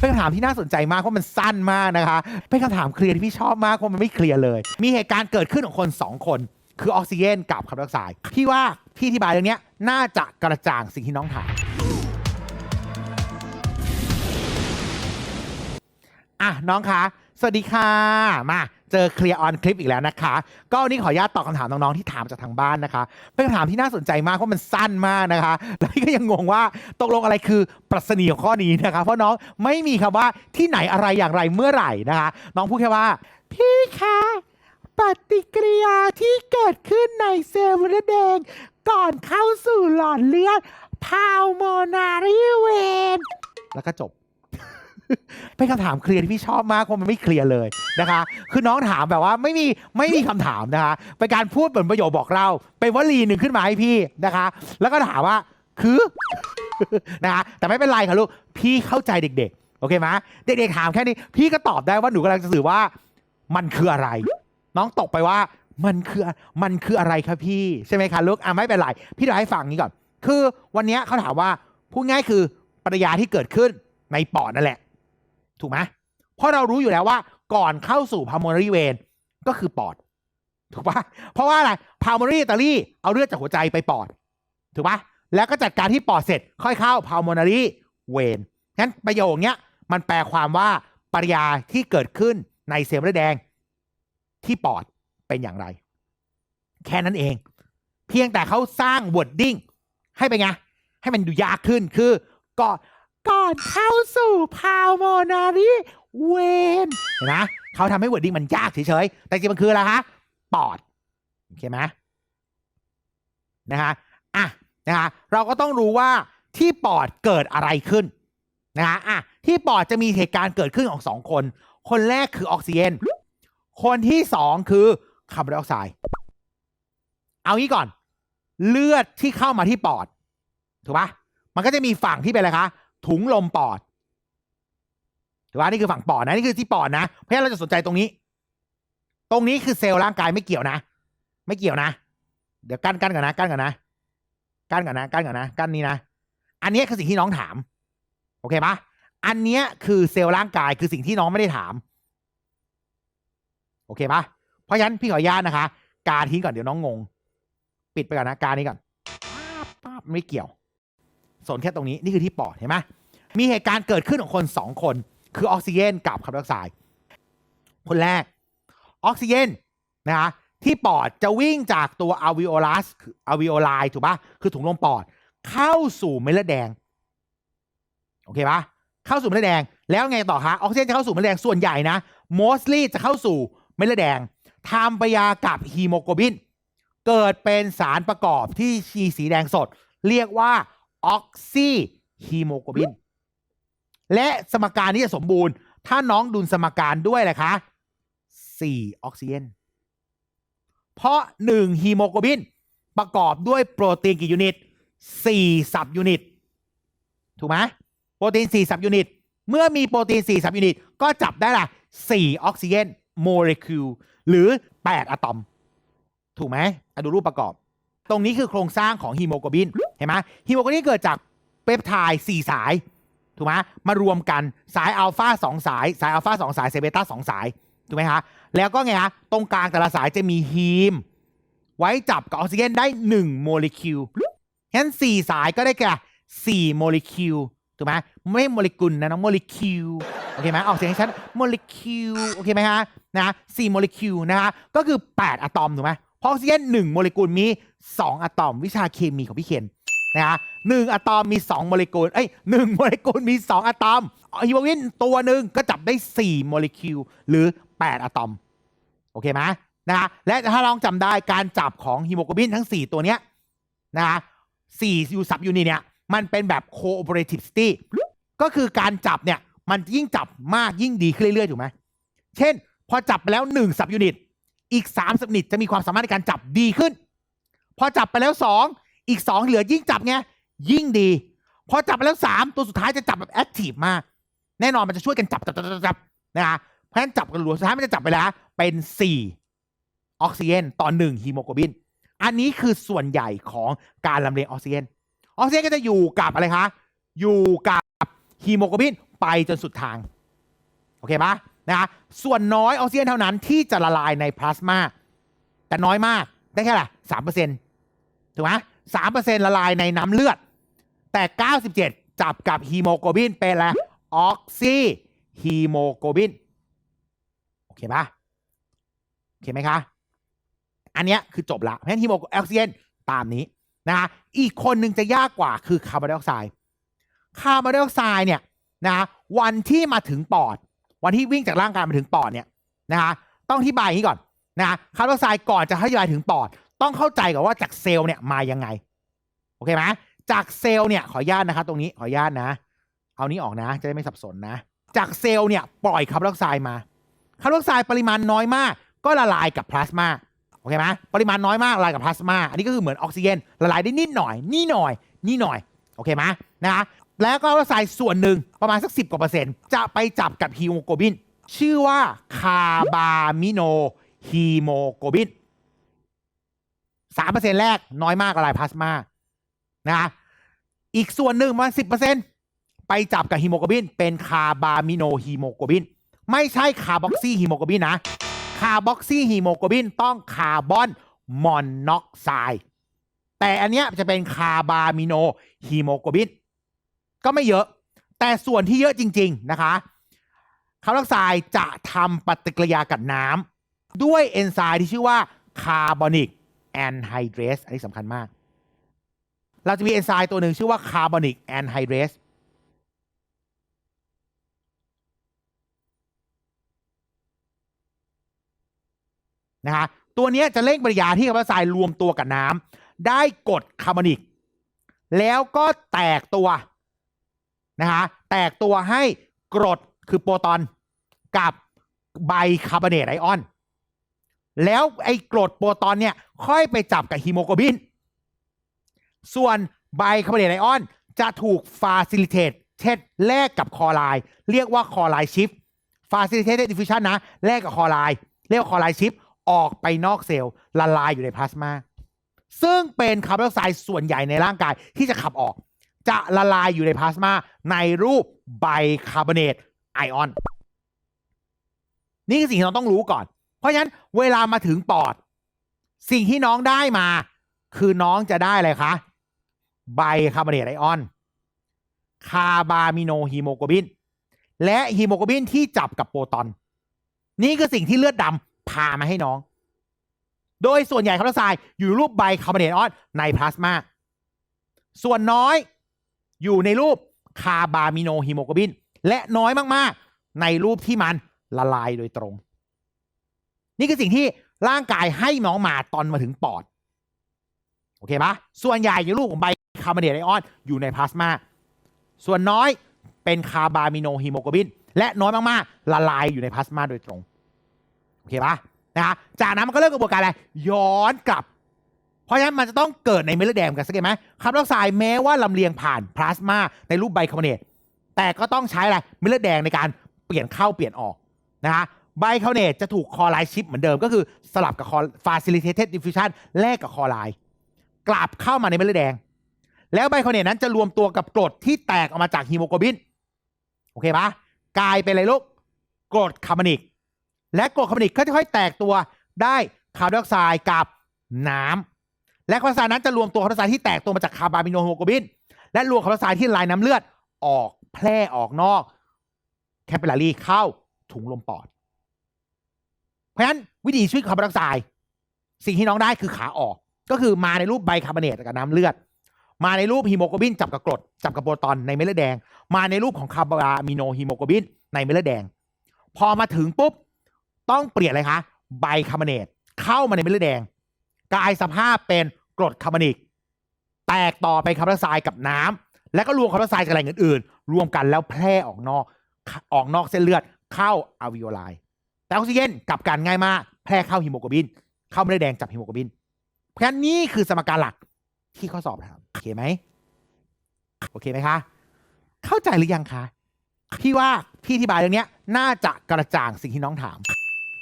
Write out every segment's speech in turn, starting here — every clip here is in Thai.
เป็นคำถามที่น่าสนใจมากเพราะมันสั้นมากนะคะเป็นคำถามเคลียร์ที่พี่ชอบมากเพราะมันไม่เคลียร์เลย มีเหตุการณ์เกิดขึ้นของคนสองคน คือออกซิเจนกับคาร์บอนไดออกไซด์พี่ว่าพี่อธิบายเรื่องนี้น่าจะกระจ่างสิ่งที่น้องถามอะน้องคะสวัสดีค่ะมา เจอเคลียร์ออนคลิปอีกแล้วนะคะ ก็วันนี้ขออนุญาตตอบคำถามน้องๆที่ถามจากทางบ้านนะคะ เป็นคำถามที่น่าสนใจมากเพราะมันสั้นมากนะคะ แล้วก็ยังงงว่าตกลงอะไรคือปรัชนีของข้อนี้นะคะ เพราะน้องไม่มีคำว่าที่ไหนอะไรอย่างไรเมื่อไหร่นะคะ น้องพูดแค่ว่า พี่คะปฏิกิริยาที่เกิดขึ้นในเซลล์เลือดแดง ก่อนเข้าสู่หลอดเลือดพาวโมนารีเวนแล้วก็จบ เป็นคำถามเคลียร์ที่พี่ชอบมากเพราะมันไม่เคลียร์เลยนะคะ คือน้องถามแบบว่าไม่มีไม่มีคำถามนะคะเป็นการพูดเหมือนประโยคบอกเล่าเป็นวลีหนึ่งขึ้นมาให้พี่นะคะ แล้วก็ถามว่าคือ นะคะแต่ไม่เป็นไรค่ะลูกพี่เข้าใจเด็ก ๆ โอเคไหมเด็กๆถามแค่นี้ พี่ก็ตอบได้ว่าหนูกำลังจะสื่อว่า มันคืออะไร น้องตกไปว่ามันคือมันคืออะไรครับพี่ใช่ไหมคะลูกอะไม่เป็นไรพี่จะให้ฟังนี้ก่อน คือวันเนี้ยเขาถามว่าพูดง่ายคือปริยาที่เกิดขึ้นในปอดนั่นแหละ ถูกไหมเพราะเรารู้อยู่แล้วว่า ก่อนเข้าสู่ pulmonary vein ก็คือปอด ถูกปะเพราะว่าอะไร pulmonary artery เอาเลือดจากหัวใจไปปอด ถูกปะแล้วก็จัดการที่ปอดเสร็จ ค่อยเข้า pulmonary vein งั้นประโยคเนี้ยมันแปลความว่าปริยาที่เกิดขึ้นในเซลล์เลือดแดง ที่ปอดเป็นอย่างไร แค่นั้นเอง เพียงแต่เขาสร้าง wording ให้เป็นไงให้มันดูยากขึ้นคือก่ อนก่อนเข้าสู่พาวโมนารีเวนเห็นไหมเขาทำให้ wording มันยากเฉยๆ แต่จริงมันคืออะไรคะปอด โอเคไหมนะคะอะนะคะเราก็ต้องรู้ว่าที่ปอดเกิดอะไรขึ้นนะคะอะที่ปอดจะมีเหตุการณ์เกิดขึ้นของสองคน คนแรกคือออกซิเจนคนที่สองคือคาร์บอนไดออกไซด์เอางี้ก่อน เลือดที่เข้ามาที่ปอด ถูกปะมันก็จะมีฝั่งที่เป็นอะไรคะ ถุงลมปอดถูกปะนี่คือฝั่งปอดนะนี่คือที่ปอดนะ เพราะฉะนั้นเราจะสนใจตรงนี้ ตรงนี้คือเซลล์ร่างกายไม่เกี่ยวนะ ไม่เกี่ยวนะ เดี๋ยวกั้นกั้นก่อนนะกั้นก่อนนะกั้นก่อนนะกั้นก่อนนะกั้นนี้นะ อันนี้คือสิ่งที่น้องถาม โอเคปะอันเนี้ยคือเซลล์ร่างกายคือสิ่งที่น้องไม่ได้ถาม โอเคปะเพราะฉะนั้นพี่ขออนุญาตนะคะ การทิ้งก่อนเดี๋ยวน้องงง ปิดไปก่อนนะการนี้ก่อนป๊าป๊าบไม่เกี่ยว สนแค่ตรงนี้นี่คือที่ปอดเห็นไหมมีเหตุการณ์เกิดขึ้นของคนสองคน คือออกซิเจนกับคาร์บอนไดออกไซด์คนแรกออกซิเจนนะคะที่ปอดจะวิ่งจากตัวอ l วิโอลัสคืออ l วิโอไลถูกปะคือถุงลมปอด เข้าสู่เม็ดเลือดแดง โอเคปะเข้าสู่เม็ดเลือดแดง แล้วไงต่อคะออกซิเจนจะเข้าสู่เม็ดเลือดแดงส่วนใหญ่นะ mostly จะเข้าสู่เม็ดเลือดแดงทำปฏิกิริยากับฮีโมโกลบิน เกิดเป็นสารประกอบที่ชีสีแดงสด เรียกว่า ออกซิฮีโมโกลบิน และสมการนี้จะสมบูรณ์ ถ้าน้องดุลสมการด้วยแหละคะ4ออกซิเจนเพราะ1ฮีโมโกลบิน ประกอบด้วยโปรตีนกี่ยูนิต4สับยูนิต ถูกไหมโปรตีน4สับยูนิต เมื่อมีโปรตีน4สับยูนิต ก็จับได้ละ4ออกซิเจนโมเลกุลหรือ8อะตอม ถูกไหมอดูรูปประกอบ ตรงนี้คือโครงสร้างของฮีโมโกลบินเห็นไหมฮีโมโกลบินเกิดจากเปปไทด์4สายถูกไหมมารวมกันสายอัลฟา2สาย สายอัลฟาสายสายเบต้า2สายถูกไหมคะแล้วก็ไงฮะตรงกลางแต่ละสายจะมีฮีม ไว้จับกับออกซิเจนได้ 1 โมเลกุลฉะนั้น4สายก็ได้แก่4โมเลกุลถูกไหมไม่โมเลกุลนะน้องโมเลกุลโอเคไหมออกเสียงให้ชัดโมเลกุลโอเคไหมฮะนะ4โมเลกุลนะฮะก็คือ 8 อะตอมถูกไหม เพราะออกซิเจน1โมเลกุลมี 2 อะตอมวิชาเคมีของพี่เคนนะฮะหนึ่งอะตอมมี 2 โมเลกุลเอ้ยหนึ่งโมเลกุลมี 2 อะตอมฮีโมวินตัวหนึ่งก็จับได้ 4 โมเลกุลหรือ 8 อะตอม โอเคไหมนะฮะและถ้าลองจำได้การจับของฮีโมโกลบินทั้ง 4 ตัวเนี้ยนะฮะสี่ยูสับยูนิตเนี่ยมันเป็นแบบ cooperativity ก็คือการจับเนี่ย มันยิ่งจับมากยิ่งดีขึ้นเรื่อยๆ ถูกไหม เช่น พอจับไปแล้ว1สับยูนิต อีกสับยูนิตจะมีความสามารถในการจับดีขึ้น พอจับไปแล้ว2อีก2เหลือยิ่งจับไงยิ่งดี พอจับไปแล้ว3ตัวสุดท้ายจะจับแบบแอคทีฟมาก แน่นอนมันจะช่วยกันจับจับจับจับนะฮะเพราะฉะนั้นจับกันหลวสุดท้ายมันจะจับไปแล้วเป็น4ออกซิเจนต่อ1ฮีโมโกลบิน อันนี้คือส่วนใหญ่ของการลำเลียงออกซิเจนออกซิเจนก็จะอยู่กับอะไรคะอยู่กับฮีโมโกลบินไปจนสุดทาง โอเคปะ นะส่วนน้อยออกซิเจนเท่านั้นที่จะละลายในพลาสมาแต่น้อยมากได้แค่ไหนสามเปอร์เซ็นถูกไหมสามเปอร์เซ็นละลายในน้ำเลือด แต่เก้าสิบเจ็ดจับกับฮีโมโกลบินเป็นอะไรออกซิฮีโมโกลบินโอเคปะโอเคไหมคะ อันเนี้ยคือจบละเพราะฉะนั้นฮีโมออกซิเจนตามนี้นะฮะอีกคนหนึ่งจะยากกว่าคือคาร์บอนไดออกไซด์คาร์บอนไดออกไซด์เนี่ยนะวันที่มาถึงปอด วันที่วิ่งจากร่างกายมาถึงปอดเนี่ยนะฮะต้องอธิบายอย่างนี้ก่อนนะคาร์บอนไดออกไซด์ก่อนจะอธิบายถึงปอด ต้องเข้าใจก่อนว่าจากเซลล์เนี่ยมายังไงโอเคไหมจากเซลล์เนี่ยขออนุญาตนะครับตรงนี้ขออนุญาตนะ เอานี้ออกนะ จะได้ไม่สับสนนะ จากเซลล์เนี่ยปล่อยคาร์บอนไดออกไซด์มาคาร์บอนไดออกไซด์ปริมาณน้อยมาก ก็ละลายกับพลาสมาโอเคไหมปริมาณน้อยมากละลายกับพลาสมา อันนี้ก็คือเหมือนออกซิเจนละลายได้นิดหน่อยนี่หน่อยนี่หน่อยโอเคไหมนะ แล้วก็ละลายส่วนหนึ่งประมาณสักสิบกว่าเปอร์เซ็นต์ จะไปจับกับฮีโมโกลบิน ชื่อว่าคาบามิโนฮีโมโกลบินสามเปอร์เซ็นต์แรกน้อยมากละลายพลาสมานะอีกส่วนหนึ่งประมาณสิบเปอร์เซ็นต์ไปจับกับฮีโมโกลบิน เป็นคาบามิโนฮีโมโกลบิน ไม่ใช่คาร์บอกซีฮีโมโกลบินนะ คาร์บอกซีฮีโมโกลบินต้องคาร์บอนมอนอกไซด์แต่อันเนี้ยจะเป็นคาร์บามิโนฮีโมโกลบิน ก็ไม่เยอะ แต่ส่วนที่เยอะจริง ๆ นะคะคาร์บอนไดออกไซด์จะทำปฏิกิริยากับน้ำด้วยเอนไซม์ที่ชื่อว่าคาร์บอนิกแอนไฮเดรสอันนี้สำคัญมาก เราจะมีเอนไซม์ตัวหนึ่งชื่อว่าคาร์บอนิกแอนไฮเดรสนะฮะตัวนี้จะเร่งปฏิกิริยาที่คาร์บอนไดออกไซด์รวมตัวกับน้ำได้กรดคาร์บอนิก แล้วก็แตกตัว นะฮะแตกตัวให้กรดคือโปรตอนกับไบคาร์บอเนตไอออน แล้วไอ้กรดโปรตอนเนี่ยค่อยไปจับกับฮีโมโกลบิน ส่วนไบคาร์บอเนตไอออน จะถูกฟาซิลิเตตเช่นแลกกับคอไลน์เรียกว่าคอไลน์ชิฟฟาซิลิเตตดิฟิชันนะ แลกกับคอไลน์เรียกว่าคอไลน์ชิฟออกไปนอกเซลล์ละลายอยู่ในพลาสมาซึ่งเป็นคาร์บอนไดออกไซด์ส่วนใหญ่ในร่างกายที่จะขับออก จะละลายอยู่ในพลาสมาในรูปไบคาร์บอเนตไอออน นี่คือสิ่งที่เราต้องรู้ก่อน เพราะฉะนั้นเวลามาถึงปอด สิ่งที่น้องได้มา คือน้องจะได้อะไรคะไบคาร์บอเนตไอออน คาร์บามิโนฮีโมโกลบิน และฮีโมโกลบินที่จับกับโปรตอน นี่คือสิ่งที่เลือดดำพามาให้น้อง โดยส่วนใหญ่คาร์บอนไดออกไซด์อยู่รูปไบคาร์บอเนตไอออนในพลาสมาส่วนน้อย อยู่ในรูปคาร์บามิโนฮีโมโกลบิน และน้อยมากๆ ในรูปที่มันละลายโดยตรง นี่คือสิ่งที่ร่างกายให้น้องมาตอนมาถึงปอด โอเคปะส่วนใหญ่อยู่รูปของไบคาร์บอเนตไอออนอยู่ในพลาสมาส่วนน้อยเป็นคาร์บามิโนฮีโมโกลบิน และน้อยมากๆ ละลายอยู่ในพลาสมาโดยตรง โอเคปะนะฮะจากนั้นมันก็เริ่มกระบวนการอะไรย้อนกลับ เพราะฉะนั้นมันจะต้องเกิดในเม็ดเลือดแดงกันสักไหมคาร์บอนไดออกไซด์แม้ว่าลำเลียงผ่านพลาสมาในรูปไบคาร์บอเนตแต่ก็ต้องใช้อะไรเม็ดเลือดแดงในการเปลี่ยนเข้าเปลี่ยนออกนะฮะไบคาร์บอเนตจะถูกคอไลชิปเหมือนเดิมก็คือสลับกับคอ facilitated diffusion แลกกับคอไลกลับเข้ามาในเม็ดเลือดแดง แล้วไบคาร์บอเนตนั้นจะรวมตัวกับกรดที่แตกออกมาจากฮีโมโกลบินโอเคปะกลายเป็นอะไรลูกกรดคาร์บอนิกและกรดคาร์บอนิกก็จะค่อยแตกตัวได้คาร์บอนไดออกไซด์กับน้ำ และคาร์บอนไดออกไซด์นั้นจะรวมตัวคาร์บอนไดออกไซด์ที่แตกตัวมาจากคาร์บามิโนฮีโมโกบิน และรวมคาร์บอนไดออกไซด์ที่ละลายน้ำเลือดออกแพร่ออกนอกแคป i l ลารีเข้าถุงลมปอด เพราะฉะนั้นวิธีชีวิตคาร์บอนไดออกไซด์สิ่งที่น้องได้คือขาออก ก็คือมาในรูปไบคาร์บอเนตกับน้ำเลือด มาในรูปฮีโมโกลบินจับกับกรดจับกับโปรตอนในเม็ดเลือดแดง มาในรูปของคาร์บามิโนฮีโมโกลบินในเม็ดเลือดแดง พอมาถึงปุ๊บต้องเปลี่ยนอะไรคะไบคาร์บอเนตเข้ามาในเม็ดเลือดแดงกลายสภาพเป็น กรดคาร์บอนิก แตกต่อไปคาร์บอนไดออกไซด์กับน้ำแล้วก็รวมคาร์บอนไดออกไซด์กับแหล่งอื่นๆ รวมกันแล้วแพร่ออกนอกออกนอกเส้นเลือดเข้าอ l วิโอไลแต่ออกซิเจนกลับกันง่ายมาก แพร่เข้าฮีโมโกลบิน เข้าไม่ได้แดงจับฮีโมโกลบิน เพราะฉะนั้นนี่คือสมการหลักที่ข้อสอบถามโอเคไหมโอเคไหมคะ เข้าใจหรือยังคะพี่ว่าพี่อธิบายเรื่องนี้น่าจะกระจ่างสิ่งที่น้องถาม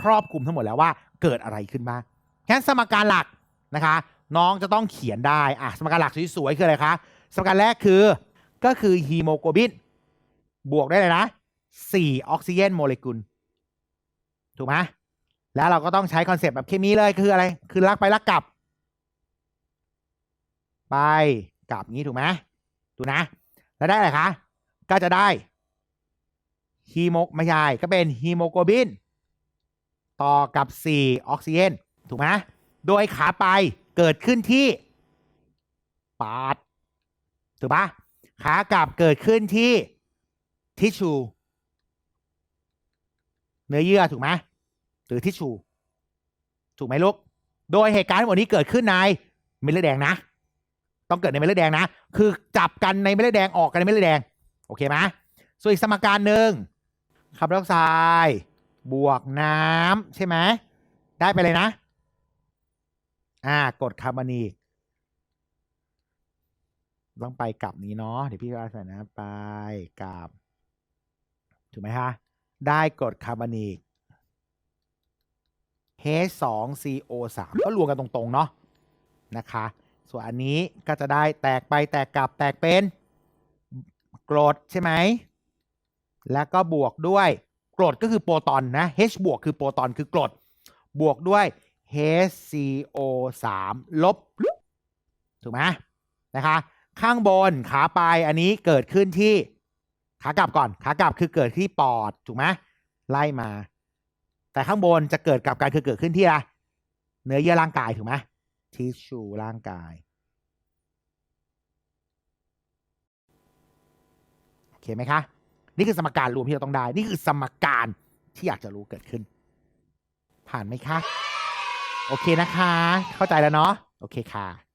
ครอบคลุมทั้งหมดแล้วว่าเกิดอะไรขึ้นบ้างงั้นสมการหลักนะคะ น้องจะต้องเขียนได้อะสมการหลักสวยๆคืออะไรคะสมการแรกคือก็คือฮีโมโกลบินบวกได้เลยนะสี่ออกซิเจนโมเลกุล ถูกไหมแล้วเราก็ต้องใช้คอนเซปต์แบบเคมีเลยคืออะไร คือลักไปลักกลับ ไปกลับงี้ถูกไหมดูนะ แล้วได้อะไรคะ ก็จะได้ฮีโมไม่ใช่ก็เป็นฮีโมโกลบิน ต่อกับ 4 ออกซิเจนถูกไหมโดยขาไป เกิดขึ้นที่ปาดถูกปะขากลับเกิดขึ้นที่ทิชชูเนื้อเยื่อถูกไหมหรือทิชชู ถูกไหมลูก โดยเหตุการณ์ทั้งหมดนี้เกิดขึ้นในเม็ดเลือดแดงนะ ต้องเกิดในเม็ดเลือดแดงนะ คือจับกันในเม็ดเลือดแดงออกกันในเม็ดเลือดแดง โอเคไหมส่วนอีกสมการหนึ่งคาร์บอนไดออกไซด์บวกน้ำใช่ไหม ได้ไปเลยนะ อ่ากดคาร์บอนิกต้องไปกลับนี้เนาะเดี๋ยวพี่จะใส่นะไปกลับ ถูกไหมคะได้กดคาร์บอนิก H2CO3 ก็รวมกันตรง ๆ เนาะนะคะ ส่วนอันนี้ก็จะได้แตกไปแตกกลับแตกเป็นกรดใช่ไหม แล้วก็บวกด้วยกรดก็คือโปรตอนนะ H บวกคือโปรตอนคือกรด บวกด้วย HCO3 ลบ ถูกไหมนะคะ ข้างบนขาไปอันนี้เกิดขึ้นที่ขากลับก่อน ขากลับคือเกิดที่ปอด ถูกไหมไล่มา แต่ข้างบนจะเกิดกับการคือเกิดขึ้นที่อะไรเนื้อเยื่อร่างกายถูกไหมทิชชูร่างกายโอเคไหมคะนี่คือสมการรวมที่เราต้องได้ นี่คือสมการที่อยากจะรู้เกิดขึ้น ผ่านไหมคะ โอเคนะคะ เข้าใจแล้วเนาะโอเคค่ะ